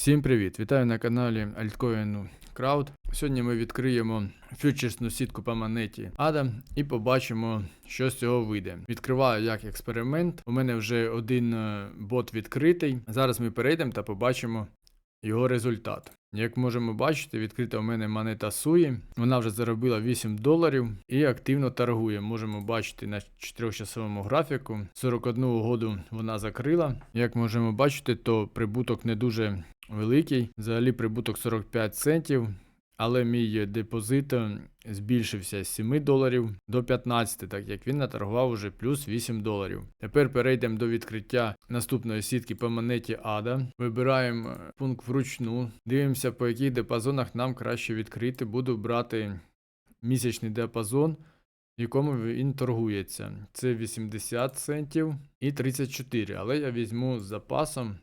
Всім привіт! Вітаю на каналі Altcoin Crowd. Сьогодні ми відкриємо фьючерсну сітку по монеті ADA і побачимо, що з цього вийде. Відкриваю як експеримент. У мене вже один е, бот відкритий. Зараз ми перейдемо та побачимо його результат. Як можемо бачити, відкрита у мене монета Суї. Вона вже заробила 8 доларів і активно торгує. Можемо бачити на 4-часовому графіку. 41 угоду вона закрила. Як можемо бачити, то прибуток не дуже великий. Взагалі прибуток 45 центів. Але мій депозит е, збільшився з 7 доларів до 15, так як він наторгував уже плюс 8 доларів. Тепер перейдемо до відкриття наступної сітки по монеті ADA. Вибираємо е, пункт вручну. Дивимося, по яких диапазонах нам краще відкрити. Буду брати місячний діапазон, в якому він торгується. Це 80 центів і 34, але я візьму з запасом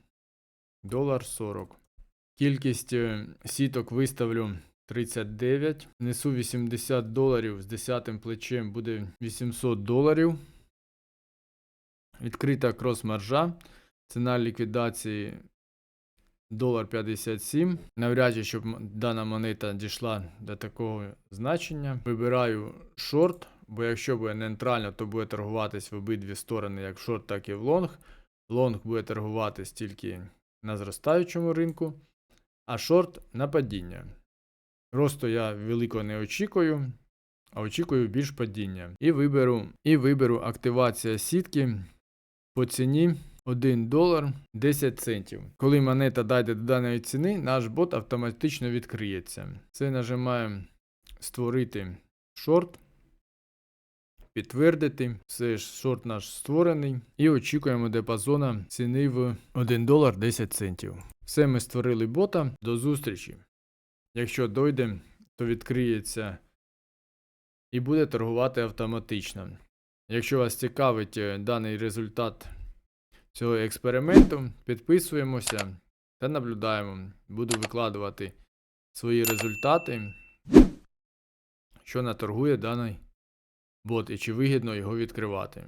долар 40. Кількість е, сіток виставлю 39. Несу 80 доларів з 10 плечем буде 800 доларів. Відкрита крос-маржа. Ціна ліквідації долар 57. Навряд чи, щоб дана монета дійшла до такого значення. Вибираю шорт, бо якщо буде нейтрально, то буде торгуватись в обидві сторони, як в шорт, так і в лонг. Лонг буде торгуватись тільки на зростаючому ринку, а шорт на падіння. Росту я великого не очікую, а очікую більш падіння. І виберу, і виберу активація сітки по ціні 1 долар 10 центів. Коли монета дійде до даної ціни, наш бот автоматично відкриється. Це нажимаємо створити шорт. Підтвердити, все ж шорт наш створений. І очікуємо диапазона ціни в 1 долар 10 центів. Все ми створили бота. До зустрічі. Якщо дойде, то відкриється і буде торгувати автоматично. Якщо вас цікавить е, даний результат цього експерименту, підписуємося та наблюдаємо. Буду викладувати свої результати, що наторгує даний бот і чи вигідно його відкривати.